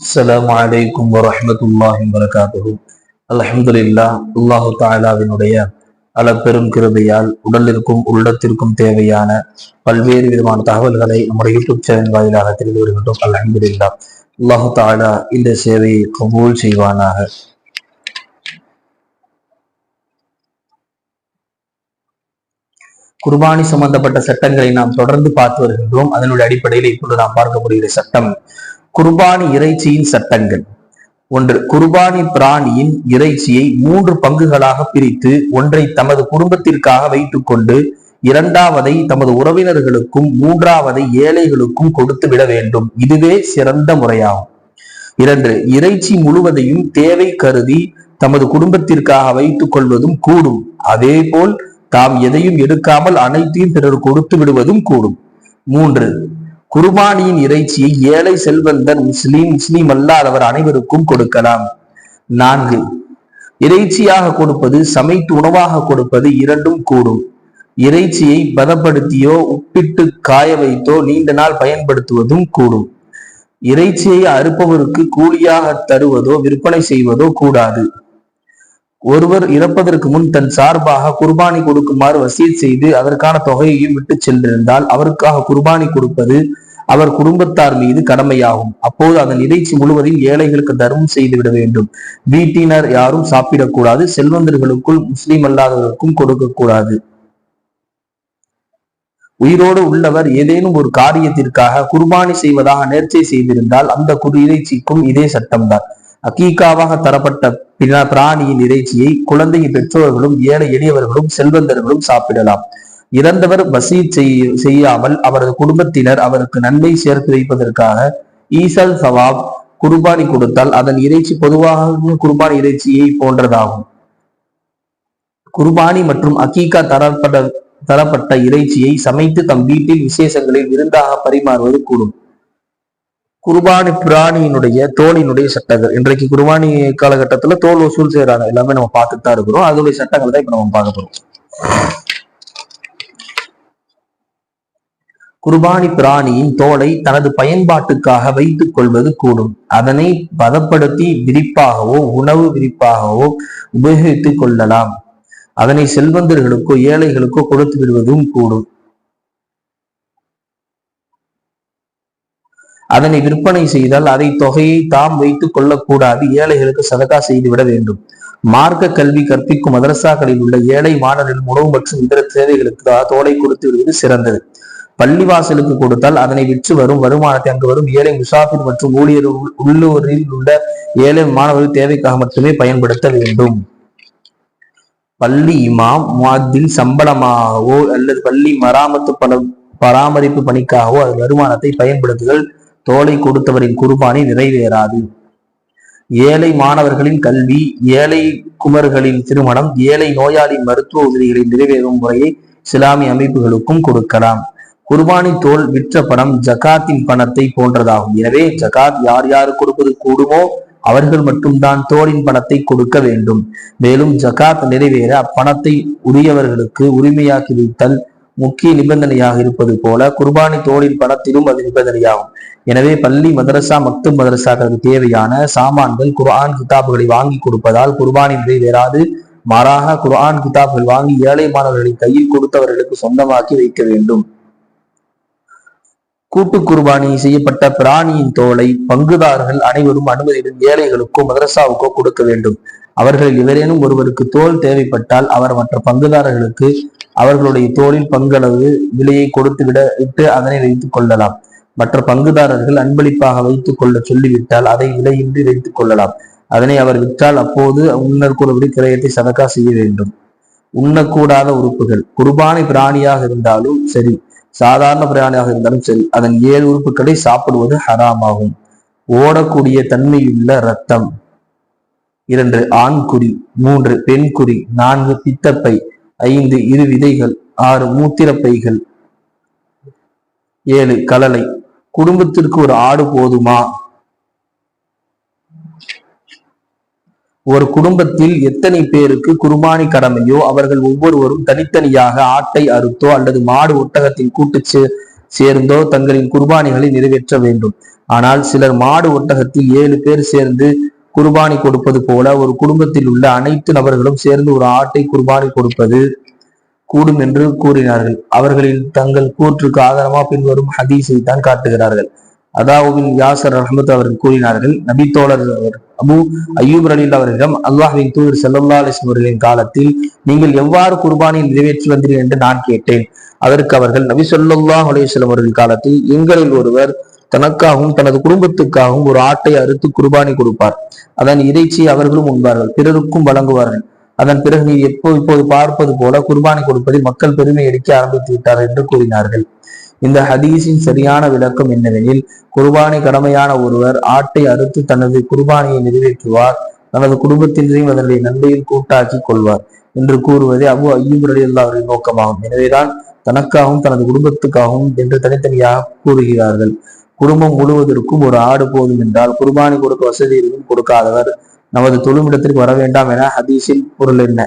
அஸ்லாம் வலைக்கும் வரமத்துல்லாஹி வரகாத்துஹு அலமதுல்லா அல்லாஹு அல பெரும் கிருபையால் உடலிற்கும் உள்ளத்திற்கும் தேவையான பல்வேறு விதமான தகவல்களை நம்முடைய யூடியூப் சேனல் வாயிலாக தெரிந்து வருகின்றோம் அலமதுல்லா அல்லாஹு தாலா இந்த சேவையை கபூல் செய்வானாக. குர்பானி சம்பந்தப்பட்ட சட்டங்களை நாம் தொடர்ந்து பார்த்து வருகின்றோம். அதனுடைய அடிப்படையில் இப்பொழுது நாம் பார்க்கக்கூடிய சட்டம் குர்பானி இறைச்சியின் சட்டங்கள். ஒன்று குர்பானி பிராணியின் இறைச்சியை மூன்று பங்குகளாக பிரித்து ஒன்றை தமது குடும்பத்திற்காக வைத்துக் கொண்டு இரண்டாவதை தமது உறவினர்களுக்கும் மூன்றாவதை ஏழைகளுக்கும் கொடுத்து விட வேண்டும். இதுவே சிறந்த முறையாகும். இரண்டு இறைச்சி முழுவதையும் தேவை கருதி தமது குடும்பத்திற்காக வைத்துக் கொள்வதும் கூடும். அதேபோல் தாம் எதையும் எடுக்காமல் அனைத்தையும் பிறர் கொடுத்து விடுவதும் கூடும். மூன்று குர்பானியின் இறைச்சியை ஏழை செல்வந்தர் முஸ்லீம் முஸ்லீம் அல்லாதவர் அனைவருக்கும் கொடுக்கலாம். நான்கு இறைச்சியாக கொடுப்பது சமைத்து உணவாக கொடுப்பது இரண்டும் கூடும். இறைச்சியை பதப்படுத்தியோ உப்பிட்டு காய வைத்தோ நீண்ட நாள் பயன்படுத்துவதும் கூடும். இறைச்சியை அறுப்பவருக்கு கூலியாக தருவதோ விற்பனை செய்வதோ கூடாது. ஒருவர் இறப்பதற்கு முன் தன் சார்பாக குர்பானி கொடுக்குமாறு வசீத் செய்து அதற்கான தொகையையும் விட்டு சென்றிருந்தால் அவருக்காக குர்பானி கொடுப்பது அவர் குடும்பத்தார் மீது கடமையாகும். அப்போது அதன் இறைச்சி முழுவதையும் ஏழைகளுக்கு தர்மம் செய்துவிட வேண்டும். வீட்டினர் யாரும் சாப்பிடக்கூடாது செல்வந்தர்களுக்குள் முஸ்லீம் அல்லாதவருக்கும் கொடுக்கக்கூடாது. உயிரோடு உள்ளவர் ஏதேனும் ஒரு காரியத்திற்காக குர்பானி செய்வதாக நேர்ச்சை செய்திருந்தால் அந்த குரு இறைச்சிக்கும் இதே சட்டம்தான். அகீகாவாக தரப்பட்ட பிர- பிராணியின் இறைச்சியை குழந்தையின் பெற்றோர்களும் ஏழை எளியவர்களும் செல்வந்தர்களும் சாப்பிடலாம். இறந்தவர் வசி செய்ய செய்யாமல் அவரது குடும்பத்தினர் அவருக்கு நன்மை சேர்த்து வைப்பதற்காக ஈசல் சவாப் குர்பானி கொடுத்தால் அதன் இறைச்சி பொதுவாக குர்பானி இறைச்சியை போன்றதாகும். குர்பானி மற்றும் அக்கீக்கா தரப்பட்ட தரப்பட்ட இறைச்சியை சமைத்து தம் வீட்டில் விசேஷங்களில் விருந்தாக பரிமாறுவது கூடும். குர்பானி பிராணியினுடைய தோலினுடைய சட்டங்கள். இன்றைக்கு குர்பானி காலகட்டத்துல தோல் வசூல் செய்யறாங்க எல்லாமே நம்ம பார்த்துட்டு தான் இருக்கிறோம். அதனுடைய சட்டங்கள் தான் இப்ப நம்ம பார்க்க போறோம். குர்பானி பிராணியின் தோலை தனது பயன்பாட்டுக்காக வைத்துக் கொள்வது கூடும். அதனை பதப்படுத்தி விரிப்பாகவோ உணவு விரிப்பாகவோ உபயோகித்துக் கொள்ளலாம். அதனை செல்வந்தர்களுக்கோ ஏழைகளுக்கோ கொடுத்து விடுவதும் கூடும். அதனை விற்பனை செய்தால் அதை தொகையை தாம் வைத்துக் கொள்ளக்கூடாது. ஏழைகளுக்கு சதகா செய்துவிட வேண்டும். மார்க்க கல்வி கற்பிக்கும் மதரசாக்களில் உள்ள ஏழை மாணவர்களின் உணவு மற்றும் இதர தேவைகளுக்கு தோலை கொடுத்து விடுவது சிறந்தது. பள்ளிவாசலுக்கு கொடுத்தால் அதனை விற்று வரும் வருமானத்தை அங்கு வரும் ஏழை முசாஃபிர் மற்றும் ஊழியர் உள்ளூரில் உள்ள ஏழை மாணவர்கள் தேவைக்காக மட்டுமே பயன்படுத்த வேண்டும். பள்ளி இமாம் முஅத்தின் சம்பளமாகவோ அல்லது பள்ளி மராமத்து பண பராமரிப்பு பணிக்காகவோ அது வருமானத்தை பயன்படுத்துதல் தோலை கொடுத்தவரின் குர்பானி நிறைவேறாது. ஏழை மாணவர்களின் கல்வி ஏழை குமர்களின் திருமணம் ஏழை நோயாளி மருத்துவ உதவிகளை நிறைவேறும் முறையை இஸ்லாமிய அமைப்புகளுக்கும் கொடுக்கலாம். குர்பானி தோல் விற்ற பணம் ஜகாத்தின் பணத்தை போன்றதாகும். எனவே ஜகாத் யார் யார் கொடுப்பது கூடுமோ அவர்கள் மட்டும்தான் தோலின் பணத்தை கொடுக்க வேண்டும். மேலும் ஜகாத் நிறைவேற அப்பணத்தை உரியவர்களுக்கு உரிமையாக்கி வைத்தல் முக்கிய நிபந்தனையாக இருப்பது போல குர்பானி தோளின் பணத்திலும் அது நிபந்தனையாகும். எனவே பள்ளி மதரசா மக்து மதரசாக்களுக்கு தேவையான சாமான்கள் குர்ஆன் கிதாபுகளை வாங்கி கொடுப்பதால் குர்பானின் விலை வேறாது. மாறாக குர்ஆன் கிதாபுகள் வாங்கி ஏழை மாணவர்களின் கையில் கொடுத்தவர்களுக்கு சொந்தமாக்கி வைக்க வேண்டும். கூட்டு குர்பானி செய்யப்பட்ட பிராணியின் தோலை பங்குதாரர்கள் அனைவரும் அனுமதியுடன் ஏழைகளுக்கோ மதரசாவுக்கோ கொடுக்க வேண்டும். அவர்களில் எவரேனும் ஒருவருக்கு தோல் தேவைப்பட்டால் அவர் மற்ற பங்குதாரர்களுக்கு அவர்களுடைய தோளில் பங்களவு விலையை கொடுத்து விட விட்டு அதனை வைத்துக் கொள்ளலாம். மற்ற பங்குதாரர்கள் அன்பளிப்பாக வைத்துக் கொள்ள சொல்லிவிட்டால் அதை விலையின்றி வைத்துக் கொள்ளலாம். அதனை அவர் விற்றால் அப்போது முன்னர் கூறபடி கிரயத்தை சதக்கா செய்ய வேண்டும். உண்ணக்கூடாத உறுப்புகள். குருபானை பிராணியாக இருந்தாலும் சரி. சாதாரண பிராணியாக இருந்தாலும் சரி. அதன் ஏழு உறுப்புகளை சாப்பிடுவது ஹராமாகும். ஓடக்கூடிய தன்மையுள்ள ரத்தம் இரண்டு ஆண் குறி மூன்று பெண் குறி நான்கு பித்தப்பை. ஐந்து இரு விதைகள். ஆறு மூத்திரப்பைகள். ஏழு கலலை. குடும்பத்திற்கு ஒரு ஆடு போதுமா? ஒரு குடும்பத்தில் எத்தனை பேருக்கு குர்பானி கடமையோ அவர்கள் ஒவ்வொருவரும் தனித்தனியாக ஆட்டை அறுத்தோ அல்லது மாடு ஒட்டகத்தின் கூட்டு சேர்ந்தோ தங்களின் குர்பானிகளை நிறைவேற்ற வேண்டும். ஆனால் சிலர் மாடு ஒட்டகத்தில் ஏழு பேர் சேர்ந்து குர்பானி கொடுப்பது போல ஒரு குடும்பத்தில் உள்ள அனைத்து நபர்களும் சேர்ந்து ஒரு ஆட்டை குர்பானி கொடுப்பது கூடும் என்று கூறினார்கள். அவர்களில் தங்கள் கூற்றுக்கு ஆதாரமா பின்வரும் ஹதீஸை தான் காட்டுகிறார்கள். அதாவுவின் யாசர் ரஹமத் அவர்கள் கூறினார்கள் நபி தோழர் அவர் அபு அய்யூப் அலில் அவர்களிடம் அல்லாஹின் தூதர் செல்லல்லா அலிஸ்லம் அவர்களின் காலத்தில் நீங்கள் எவ்வாறு குர்பானியை நிறைவேற்றி வந்தீர்கள் என்று நான் கேட்டேன். அதற்கு அவர்கள் நபி சொல்லாஹ் அலிஸ்லம் அவர்கள் காலத்தில் எங்களில் ஒருவர் தனக்காகவும் தனது குடும்பத்துக்காகவும் ஒரு ஆட்டை அறுத்து குர்பானி கொடுப்பார். அதன் இறைச்சி அவர்களும் உண்பார்கள் பிறருக்கும் வழங்குவார்கள். அதன் பிறகு நீ எப்போ இப்போது பார்ப்பது போல குர்பானி கொடுப்பதில் மக்கள் பெருமை அடிக்க ஆரம்பித்து விட்டார் என்று கூறினார்கள். இந்த ஹதீஸின் சரியான விளக்கம் என்னவெனில் குர்பானி கடமையான ஒருவர் ஆட்டை அறுத்து தனது குர்பானியை நிறைவேற்றுவார் தனது குடும்பத்தினரையும் அதனுடைய நன்மையில் கூட்டாக்கி கொள்வார் என்று கூறுவதே அபு ஐயூப் அலி அவரின் நோக்கமாகும். எனவேதான் தனக்காகவும் தனது குடும்பத்துக்காகவும் என்று தனித்தனியாக கூறுகிறார்கள். குடும்பம் முழுவதற்கும் ஒரு ஆடு போதும் என்றால் குர்பானி கொடுக்க வசதி இருக்கும் கொடுக்காதவர். நமது தொழுமிடத்திற்கு வர வேண்டாம் என ஹதீஸில் பொருள் என்ன?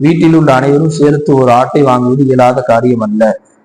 வீட்டில் உள்ள அனைவரும் சேர்த்து ஒரு ஆட்டை வாங்குவது இயலாத காரியம் அல்ல.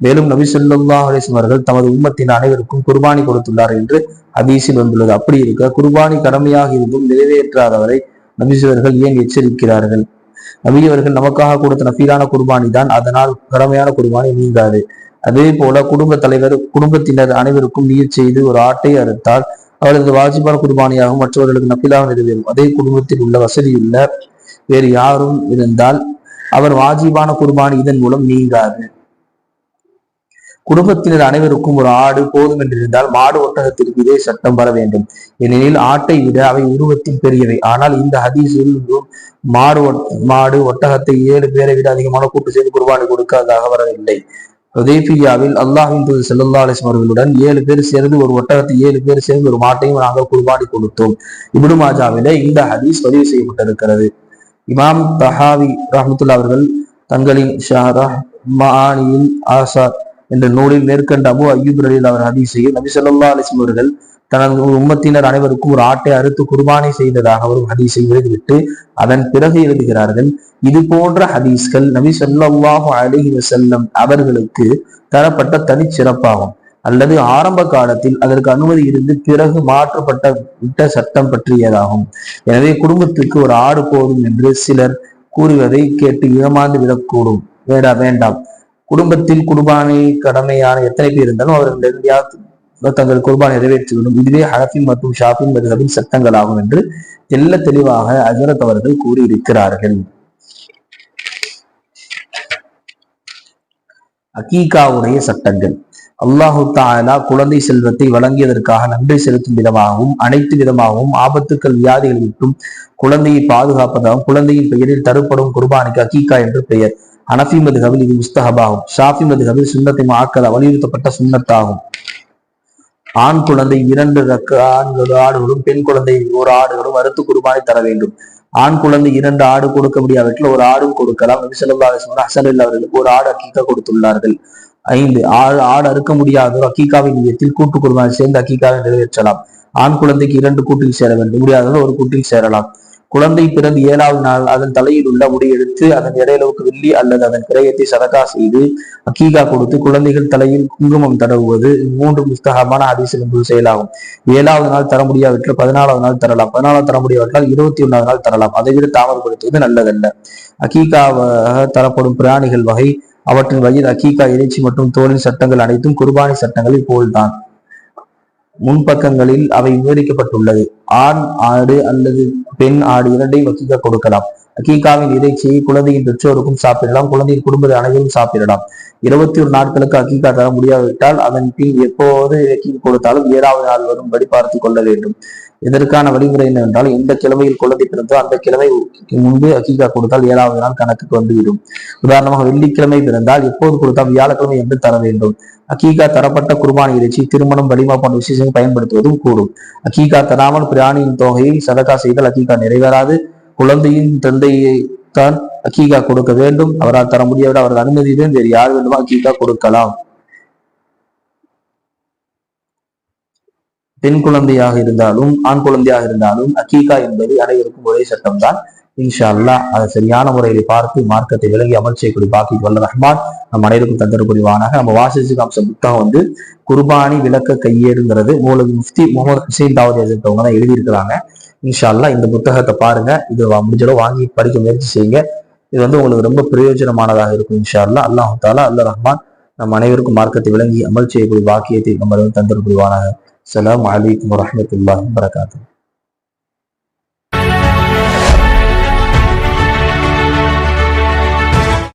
மேலும் நபி சொல்லா அலிஸ்லம் அவர்கள் தமது உம்மத்தின் அனைவருக்கும் குர்பானி கொடுத்துள்ளார் என்று ஹதீஸில் வந்துள்ளது. அப்படி இருக்க குர்பானி கடமையாக இருந்தும் நிறைவேற்றாதவரை நபிசுவர்கள் ஏன் எச்சரிக்கிறார்கள்? நபியவர்கள் நமக்காக கொடுத்த நபீலான குர்பானி தான் அதனால் கடமையான குர்பானி நீங்காது. அதே போல குடும்ப தலைவர் குடும்பத்தினர் அனைவருக்கும் நீர் செய்து ஒரு ஆட்டை அறுத்தால் அவரது வாஜிபான குர்பானியாகவும் மற்றவர்களுக்கு நப்பிலாக நிறைவேறும் அதே குடும்பத்தில் உள்ள வசதியுள்ள வேறு யாரும் இருந்தால் அவர் வாஜிபான குர்பானி இதன் மூலம் நீங்காது. குடும்பத்தினர் அனைவருக்கும் ஒரு ஆடு போதும் என்றிருந்தால் மாடு ஒட்டகத்திற்கு இதே சட்டம் வர வேண்டும். ஏனெனில் ஆட்டை விட அவை உருவத்தில் பெரியவை. ஆனால் இந்த ஹதீஸில் மாடு மாடு ஒட்டகத்தை ஏழு பேரை விட அதிகமான கூட்டு செய்து குர்பானி கொடுக்காததாக வரவில்லை. உதேபியாவில் அல்லாஹின் தூது செல்லல்லா அலிஸ்லாம் அவர்களுடன் ஏழு பேர் சேர்ந்து ஒரு ஒட்டகத்தை ஏழு பேர் சேர்ந்து ஒரு மாட்டையும் நாங்கள் குர்பானி கொடுத்தோம். இபுடு மாஜாவில இந்த ஹதீஸ் பதிவு செய்யப்பட்டிருக்கிறது. இமாம் தஹாவி ரஹமத்துல்லா அவர்கள் தங்களின் ஷாரா மானியின் ஆசார் என்ற நூலில் மேற்கண்ட அபு அய்யூப் அலில் அவர் ஹதீஸையும் நபி சொல்லா அலிஸ்லாம் அவர்கள் தனது உம்மத்தினர் அனைவருக்கும் ஒரு ஆட்டை அறுத்து குர்பானை செய்ததாக ஒரு ஹதீஸை எழுதிவிட்டு அதன் பிறகு எழுதுகிறார்கள் இது போன்ற ஹதீஸ்கள் நபி சொல்லாஹு அலிஹி வசல்லம் அவர்களுக்கு தரப்பட்ட தனிச்சிறப்பாகும். அல்லது ஆரம்ப காலத்தில் அதற்கு அனுமதி இருந்து பிறகு மாற்றப்பட்ட விட்ட சட்டம் பற்றியதாகும். எனவே குடும்பத்துக்கு ஒரு ஆடு போதும் என்று சிலர் கூறுவதை கேட்டு ஏமாந்து விடக்கூடும். வேடா வேண்டாம். குடும்பத்தில் குடும்பானை கடமையான எத்தனை பேர் இருந்தாலும் அவர்கள் தங்கள் குர்பானை நிறைவேற்றிவிடும் இதுவே ஹரஃபின் மற்றும் ஷாஃபின் சட்டங்கள் ஆகும் என்று தெல்ல தெளிவாக அஜரத் அவர்கள் கூறியிருக்கிறார்கள். அகீகாவுடைய சட்டங்கள். அல்லாஹு தாலா குழந்தை செல்வத்தை வழங்கியதற்காக நன்றி செலுத்தும் விதமாகவும் அனைத்து விதமாகவும் ஆபத்துக்கள் வியாதிகள் விட்டும் குழந்தையை பாதுகாப்பதாகவும் குழந்தையின் பெயரில் தருப்படும் குர்பானிக்கு அகீகா என்று பெயர். அனஃபி மதுகவில் இது முஸ்தகபாகும் ஷாஃபி மதுகவில் சுண்ணத்தை ஆக்கதா வலியுறுத்தப்பட்ட சுண்ணத்தாகும். ஆண் குழந்தை இரண்டு ரக்க ஆண்கள் ஆடுகளும் பெண் குழந்தை ஒரு ஆடுகளும் அறுத்து குர்பானை தர வேண்டும். ஆண் குழந்தை இரண்டு ஆடு கொடுக்க முடியாவிட்டால் ஒரு ஆடும் கொடுக்கலாம். நபிசல்லா அசலில் அவர்களுக்கு ஒரு ஆடு அக்கீக்கா கொடுத்துள்ளார்கள். ஐந்து ஆடு ஆடு அறுக்க முடியாத அக்கீக்காவின் மையத்தில் கூட்டு குர்பானை சேர்ந்து அக்கீக்காவை நிறைவேற்றலாம். ஆண் குழந்தைக்கு இரண்டு கூட்டில் சேர வேண்டும். முடியாதவர்கள் ஒரு கூட்டில் சேரலாம். குழந்தை பிறந்து ஏழாவது நாள் அதன் தலையில் உள்ள முடி எடுத்து அதன் இடையிலவுக்கு வெள்ளி அல்லது அதன் கிரயத்தை சதக்கா செய்து அக்கீகா கொடுத்து குழந்தைகள் தலையில் குங்குமம் தடவுவது மூன்று புஸ்தகமான அதிசயம் என்பது செயலாகும். ஏழாவது நாள் தர முடியாவிட்டால் பதினாலாவது நாள் தரலாம். பதினாலாவது தர முடியாவிட்டால் இருபத்தி ஒன்றாவது நாள் தரலாம். அதை விட தாமதப்படுத்துவது நல்லதல்ல. அக்கீகாவாக தரப்படும் பிராணிகள் வகை அவற்றின் வயது அக்கீகா இறைச்சி மற்றும் தோலின் சட்டங்கள் அனைத்தும் குர்பானி சட்டங்களில் போல்தான். முன்பக்கங்களில் அவை விவரிக்கப்பட்டுள்ளது ஆண் ஆடு அல்லது பெண் ஆடு இரண்டையும் வச்சுக்க கொடுக்கலாம். அக்கீகாவின் இறைச்சியை குழந்தையின் பெற்றோருக்கும் சாப்பிடலாம் குழந்தையின் குடும்ப அனைவரும் சாப்பிடலாம். இருபத்தி ஒரு நாட்களுக்கு அக்கீகா தர முடியாவிட்டால் அதன் பின் எப்போது இறக்கி கொடுத்தாலும் ஏழாவது நாள் வரும்படி பார்த்து கொள்ள வேண்டும். இதற்கான வழிமுறை என்னவென்றால் எந்த கிழமையில் குழந்தை பிறந்தோ அந்த கிழமை முன்பு அக்கீகா கொடுத்தால் ஏழாவது நாள் கணக்குக்கு வந்துவிடும். உதாரணமாக வெள்ளிக்கிழமை பிறந்தால் எப்போது கொடுத்தால் வியாழக்கிழமை என்று தர வேண்டும். அக்கீகா தரப்பட்ட குர்பானி இறைச்சி திருமணம் வலிமா போன்ற விசேஷங்கள் பயன்படுத்துவதும் கூடும். அக்கீகா தராமல் பிராணியின் தொகையை சதகா செய்தால் அக்கீகா நிறைவேறாது. குழந்தையின் தந்தையை தான் அக்கீகா கொடுக்க வேண்டும். அவரால் தர முடியாவிட அவரது அனுமதியுடன் வேறு யார் வேண்டுமோ அக்கீகா கொடுக்கலாம். பெண் குழந்தையாக இருந்தாலும் ஆண் குழந்தையாக இருந்தாலும் அக்கீகா என்பது அனைவருக்கும் ஒரே சட்டம்தான் இன்ஷா அல்லா அதை சரியான முறையில் பார்த்து மார்க்கத்தை விலகி அமல் செய்யக்கூடிய பாக்கி வல்ல ரஹ்மான் நம் அனைவருக்கும் தந்தர புரிவானாக நம்ம வாசிச்சு காமிச்ச புத்தகம் வந்து குர்பானி விளக்க கையேடுங்கிறது மூலது முஃப்தி முகமது ஹுசைன் தாவூத் அவங்க தான் எழுதியிருக்கிறாங்க. இன்ஷா அல்லாஹ் இந்த புத்தகத்தை பாருங்க. இது முடிஞ்சளவு வாங்கி படிக்க முயற்சி செய்யுங்க. இது வந்து உங்களுக்கு ரொம்ப பிரயோஜனமானதாக இருக்கும் இன்ஷா அல்லா அல்லாஹ் தாலா அல்ல ரஹ்மான் நம் அனைவருக்கும் மார்க்கத்தை விளங்கி அமல் செய்யக்கூடிய வாக்கியத்தை நம்ம தந்தர புரிவானாக அலாம் அலைக்கும் வரஹ்மத்துல்லாஹி வரகாத்தூ